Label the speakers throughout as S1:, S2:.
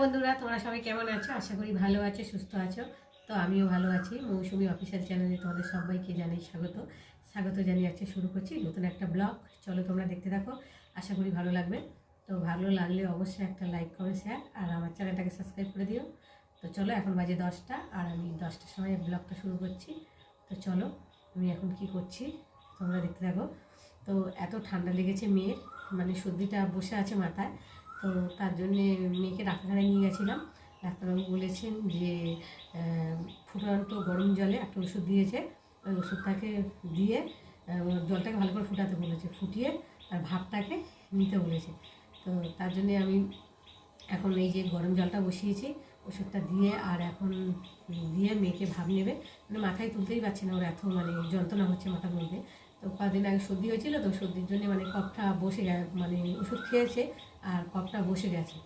S1: বন্ধুরা, তোমরা সবাই কেমন আছো? আশা করি ভালো আছো, সুস্থ আছো। তো আমিও ভালো আছি। মৌসুমি অফিসিয়াল চ্যানেলে তোমাদের সবাইকে জানাই স্বাগত। স্বাগত জানিয়ে আজকে শুরু করছি নতুন একটা ব্লগ। চলো তোমরা দেখতে থাকো। আশা করি ভালো লাগবে। তো ভালো লাগলে অবশ্যই একটা লাইক, কমেন্ট শেয়ার আর আমার চ্যানেলটাকে সাবস্ক্রাইব করে দিও। তো চলো, এখন বাজে দশটা আর আমি দশটার সময় ব্লগটা শুরু করছি। তো চলো, আমি এখন কি করছি? তোমরা দেখতে থাকো। তো এত ঠান্ডা লেগেছে মেয়ের। মানে সর্দিটা বসে আছে মাথায়। তো তার জন্যে মেয়েকে ডাক্তারখানায় নিয়ে গেছিলাম। ডাক্তারবাবু বলেছেন যে ফুটান্ত গরম জলে একটা ওষুধ দিয়েছে। ওই ওষুধটাকে দিয়ে জলটাকে ভালো করে ফুটাতে বলেছে। ফুটিয়ে আর ভাবটাকে নিতে বলেছে। তো তার জন্যে আমি এখন এই যে গরম জলটা বসিয়েছি, ওষুধটা দিয়ে আর এখন দিয়ে মেয়েকে ভাব নেবে। মানে মাথায় তুলতেই পারছি না, ওর এত মানে যন্ত্রণা হচ্ছে মাথার মধ্যে। তো কদিন আগে সর্দি হয়েছিল, তো সর্দির জন্য মানে কফটা বসে গে মানে ওষুধ খেয়েছে আর কফটা বসে গেছে।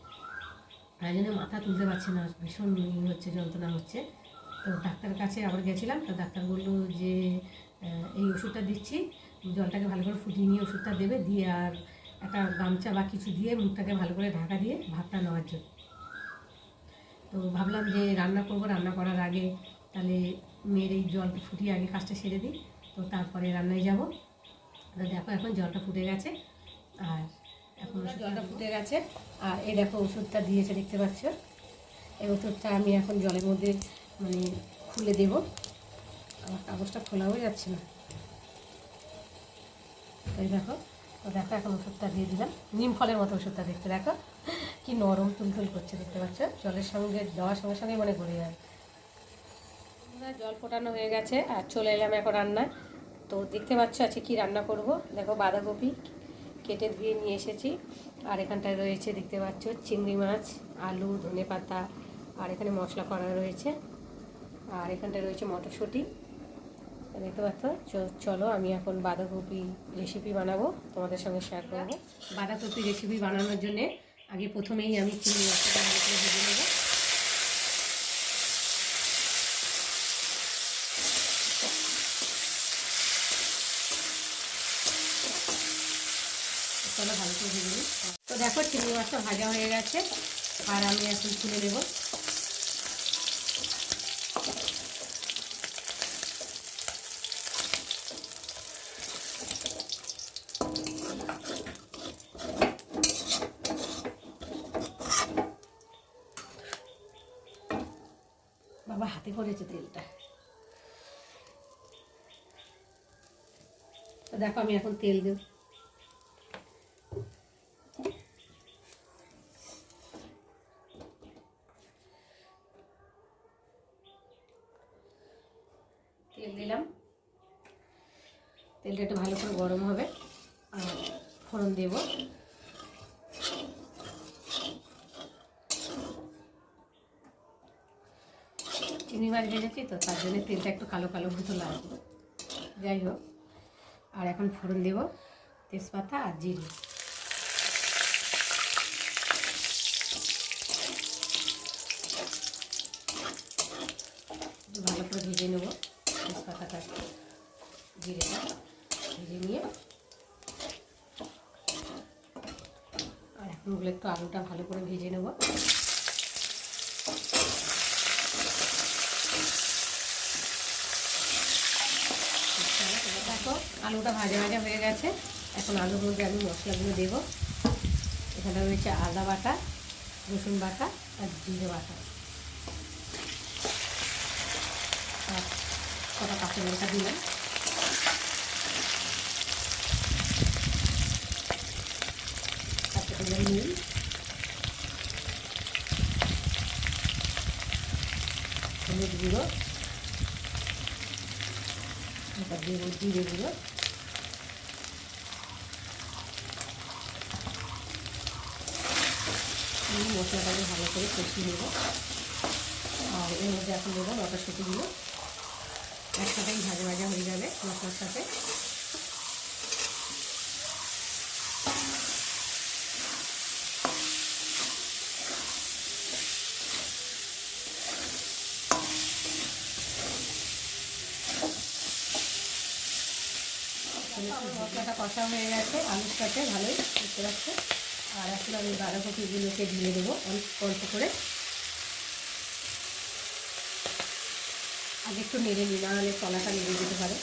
S1: তাই জন্য মাথা তুলতে পারছে না, ভীষণ হচ্ছে, যন্ত্রণা হচ্ছে। তো ডাক্তারের কাছে আবার গেছিলাম, তো ডাক্তার বলল যে এই ওষুধটা দিচ্ছি, জলটাকে ভালো করে ফুটিয়ে নিয়ে ওষুধটা দেবে, দিয়ে আর একটা গামছা বা কিছু দিয়ে মুখটাকে ভালো করে ঢাকা দিয়ে ভাতটা নেওয়ার জন্য। তো ভাবলাম যে রান্না করব, রান্না করার আগে তাহলে মেয়ের এই জল ফুটিয়ে আগে কাজটা সেরে দিই। তো তারপরে রান্নায় যাব। তো দেখো এখন জলটা ফুটে গেছে। আর এখন জলটা ফুটে গেছে। আর এই দেখো ওষুধটা দিয়েছে দেখতে পাচ্ছ? এই ওষুধটা আমি এখন জলের মধ্যে মানে খুলে দেব। আমার কাগজটা খোলা হয়ে যাচ্ছে না। এই দেখো তো দেখো এখন ওষুধটা দিয়ে দিলাম। নিম ফলের মতো ওষুধটা দেখতে দেখো। কি নরম তুলতুল করছে দেখতে পাচ্ছ? জলের সঙ্গে দেওয়ার সঙ্গে সঙ্গে মানে গড়ে যায়। আমরা জল ফোটানো হয়ে গেছে আর চলে এলাম এখন রান্নায়। তো দেখতে পাচ্ছ আজকে কি রান্না করব? দেখো বাঁধাকপি কেটে ধুয়ে নিয়ে এসেছি। আর এখানটায় রয়েছে দেখতে পাচ্ছ চিংড়ি মাছ, আলু, ধনে পাতা, আর এখানে মশলা করা রয়েছে। আর এখানটায় রয়েছে মটরশুঁটি। দেখতে পাচ্ছ? চলো আমি এখন বাঁধাকপি রেসিপি বানাবো, তোমাদের সঙ্গে শেয়ার করব। বাঁধাকপি রেসিপি বানানোর জন্যে আগে প্রথমেই আমি চিংড়ি মাছটা ভেজে নেব চলো ভালো করে ভেজে নিই তো দেখো চিংড়ি মাছটা ভাজা হয়ে গেছে। আর আমি এখন তুলে নেব। বাবা, হাতে করেছে তেলটা। দেখো, আমি এখন তেল দেব তেল দিলাম তেলটা একটু ভালো করে গরম হবে আর ফোড়ন দেব চিংড়ি মাছ ভেজেছি তো, তার জন্য তেলটা একটু কালো কালো মতো লাগবে যাই হোক, আর এখন ফোড়ন দেব, তেজপাতা আর জিরে। ভালো করে ভেজে নেব তেজপাতাটা, জিরেটা ভেজে নিয়ে। আর এখন ওগুলো একটু আলুটা ভালো করে ভেজে নেব দেখো আলুটা ভাজা ভাজা হয়ে গেছে। এখন আলুর মধ্যে আমি মশলাগুলো দেবো। এখানে রয়েছে আদা বাটা, রসুন বাটা আর জিরে বাটা। কটা কাঁচা লঙ্কা দিলাম। তারপরে দিলাম নুন হলুদ গুঁড়ো এবার দেবো জিরে গুঁড়ো মশলাটাকে ভালো করে কষিয়ে নেব। আর এর মধ্যে এখন দেবো মটরশুঁটিগুলো একসাথেই ভাজা ভাজা হয়ে যাবে মশলার সাথে। কষা হয়ে গেছে, আলুর সাথে ভালোই দেখতে পাচ্ছে আর এখন আমি বাঁধাকপিগুলোকে দিয়ে দেবো অল্প অল্প করে। আগে একটু নেড়ে নিই, নাহলে তলাটা নেড়ে যেতে পারে।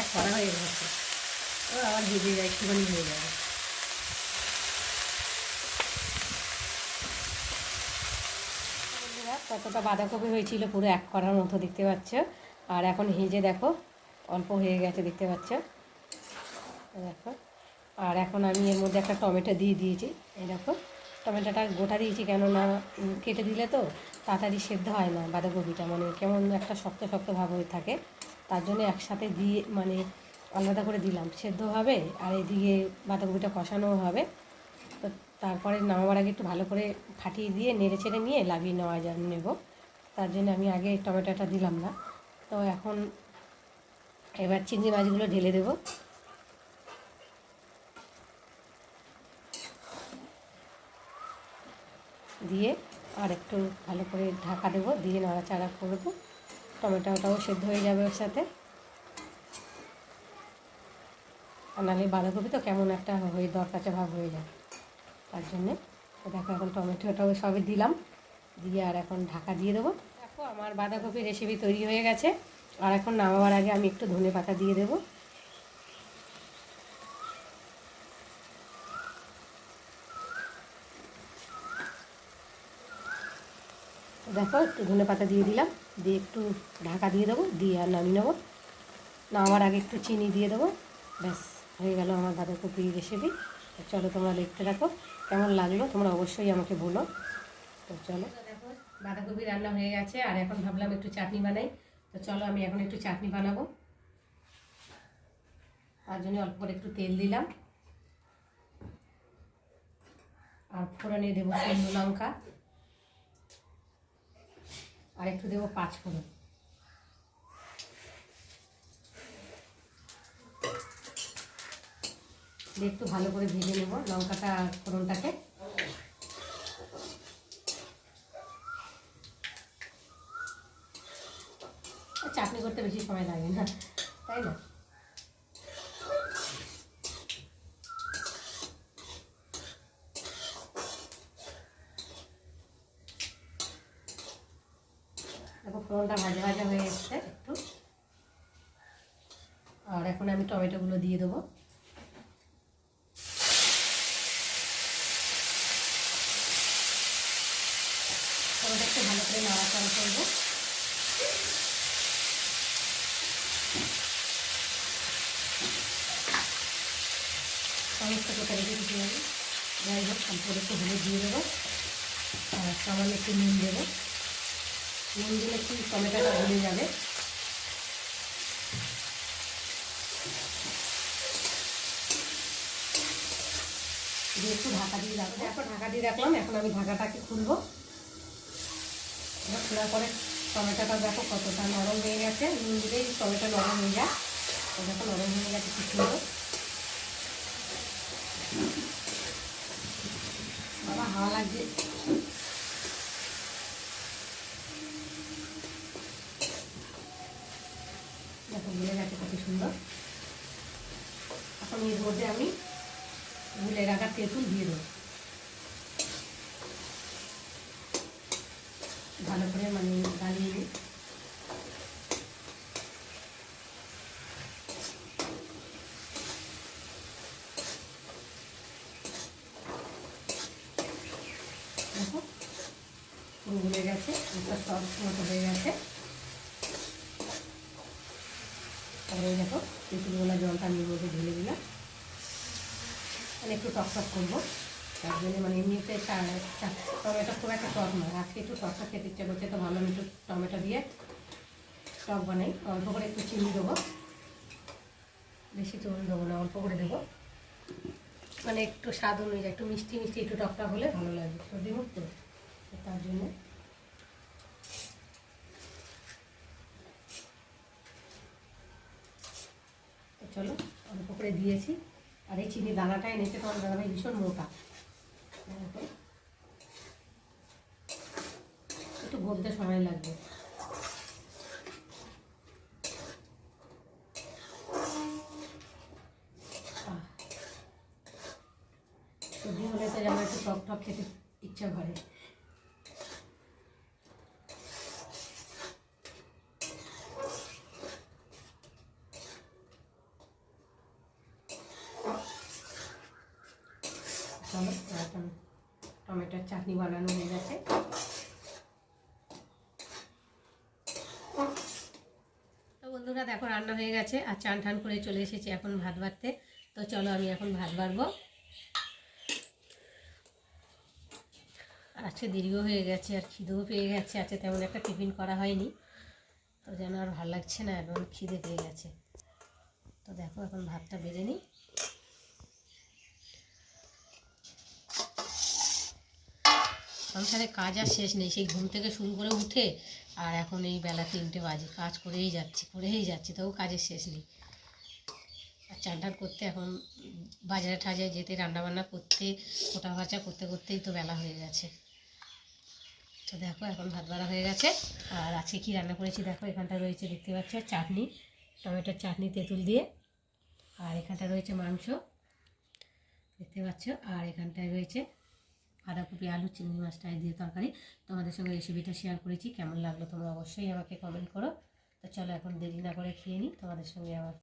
S1: এক করা হয়ে গেছে। আবার ভেজে যায় একটুখানি হয়ে যাবে কতটা বাঁধাকপি হয়েছিল পুরো এক করার মতো, দেখতে পাচ্ছ। আর এখন হেজে দেখো, অল্প হয়ে গেছে, দেখতে পাচ্ছ। দেখো। আর এখন আমি এর মধ্যে একটা টমেটো দিয়ে দিয়েছি, এই দেখো। টমেটোটা গোটা দিয়েছি, কেননা কেটে দিলে তো তাড়াতাড়ি সেদ্ধ হয় না বাঁধাকপিটা মানে কেমন একটা শক্ত শক্ত ভাব হয়ে থাকে। তার জন্য একসাথে দিয়ে মানে আলাদা করে দিলাম। সেদ্ধ হবে, আর এদিকে বাঁধাকপিটা কষানোও হবে। তারপরে নামাবার আগে একটু ভালো করে ফাটিয়ে দিয়ে, নেড়ে চেড়ে নিয়ে লাভিয়ে নেওয়া যা নেব। তার জন্য আমি আগে টমেটোটা দিলাম না। তো এখন এবার চিংড়ি মাছগুলো ঢেলে দেবো। দিয়ে আর একটু ভালো করে ঢাকা দেবো, দিয়ে নাড়াচাড়া করব। টমেটোটাও সেদ্ধ হয়ে যাবে ওর সাথে। আর নাহলে বাঁধাকপি তো কেমন একটা হয়ে দরকাচা ভাব হয়ে যায়। তার জন্যে। তো দেখো এখন টমেটোটাও সবই দিলাম। দিয়ে আর এখন ঢাকা দিয়ে দেবো। দেখো আমার বাঁধাকপির রেসিপি তৈরি হয়ে গেছে। আর এখন নামাবার আগে আমি একটু ধনে পাতা দিয়ে দেবো। দেখো একটু ধনে পাতা দিয়ে দিলাম। দিয়ে একটু ঢাকা দিয়ে দেবো। দিয়ে আর নামিয়ে নেব। নামার আগে একটু চিনি দিয়ে দেবো। ব্যাস, হয়ে গেল আমার বাঁধাকপি রেসিপি তো চলো তোমরা দেখতে দেখো কেমন লাগল তোমরা অবশ্যই আমাকে বলো। তো চলো। দেখো, বাঁধাকপি রান্না হয়ে গেছে, আর এখন ভাবলাম একটু চাটনি বানাই। তো চলো, আমি এখন একটু চাটনি বানাবো। তার জন্য অল্প করে একটু তেল দিলাম। আর ফোড়নে দেবো শুকনো লঙ্কা। আর একটু দেবো পাঁচ দিয়ে একটু ভালো করে ভেজে নেব লঙ্কাটা ফোড়নটাকে। চাটনি করতে বেশি সময় লাগে না, তাই না? ভাজা ভাজা হয়ে এসছে একটু। আর এখন আমি টমেটোগুলো দিয়ে দেবো। টমেটো একটু ভালো করে নাড়াচাড়া করব। টমেটো কোথায় রেখে দিতে হবে যাই হোক তারপরে একটু হলুদ দিয়ে দেবো আর সামান্য একটু নুন দেবো। নুন দিলে একটু টমেটোটা গলে যাবে? দিয়ে একটু ঢাকা দিয়ে রাখব। এখন ঢাকা দিয়ে রাখলাম, এখন আমি ঢাকাটাকে খুলবো। এবার পরে টমেটোটা দেখো কতটা নরম হয়ে গেছে। নুন দিলেই টমেটো নরম হয়ে যায়। তো দেখো নরম হয়ে গেছে কি সুন্দর। বাবা, হাওয়া লাগছে। দেখো, গুলে গেছে কত সুন্দর। এখন এর মধ্যে আমি গুলে রাখা তেঁতুল দিয়ে দেবো ভালো করে মানে গালিয়ে দিই দেখো পুরো গুলে গেছে, একটা সস মতো হয়ে গেছে। তারপরে দেখো তেঁতুলগুলো জলটা এর মধ্যে ঢেলে দিলাম। মানে একটু টক টক করব। তার জন্য মানে এমনিতে টমেটো খুব একটা টক নয়। আজকে একটু টক টক খেতে ইচ্ছে করছে, তো ভাবলাম একটু টমেটো দিয়ে টক বানাই। অল্প করে একটু চিনি দেবো। বেশি চুন দেবো না, অল্প করে দেবো। মানে একটু স্বাদ অনুযায়ী, একটু মিষ্টি মিষ্টি, একটু টক টক হলে ভালো লাগবে সর্দি মুক্ত তার জন্য। চলো, অল্প করে দিয়েছি। আর এই চিনি দানাটা এনেছে তোমার দাদাভাই, ভীষণ মোটা। একটু বলতে সময় লাগবে। সবজি হলে তো আমার একটু টক টক খেতে ইচ্ছা করে। বন্ধুরা দেখো রান্না হয়ে গেছে আর চান ঠান করে চলে এসেছি এখন ভাত বাড়তে। তো চলো আমি এখন ভাত বাড়বো। আজকে দেরিও হয়ে গেছে আর খিদেও পেয়ে গেছে, আজকে তেমন একটা টিফিন করা হয়নি। তো যেন আর ভালো লাগছে না এখন খিদে পেয়ে গেছে। তো দেখো এখন ভাতটা বেড়ে নিই। সংসারে কাজ আর শেষ নেই। সেই ঘুম থেকে শুরু করে উঠে আর এখন এই বেলা তিনটে বাজে। কাজ করেই যাচ্ছি করেই যাচ্ছি, তবু কাজের শেষ নেই। আর চান টান করতে এখন বাজারে টাজারে যেতে, রান্নাবান্না করতে ফোটা ভাজা করতে করতেই তো বেলা হয়ে গেছে। তো দেখো এখন ভাত বাড়া হয়ে গেছে। আর আজকে কী রান্না করেছি দেখো, এখানটা রয়েছে দেখতে পাচ্ছ চাটনি, টমেটোর চাটনি, তেঁতুল দিয়ে। আর এখানটা রয়েছে মাংস, দেখতে পাচ্ছ। আর এখানটায় রয়েছে বাঁধাকপি আলু, চিংড়ি মাছটাই দিয়ে তরকারি। তোমাদের সঙ্গে রেসিপিটা শেয়ার করেছি, কেমন লাগল তোমরা অবশ্যই আমাকে কমেন্ট করো। তো চলো এখন দেরি না করে খেয়ে নিই, তোমাদের সঙ্গে আবার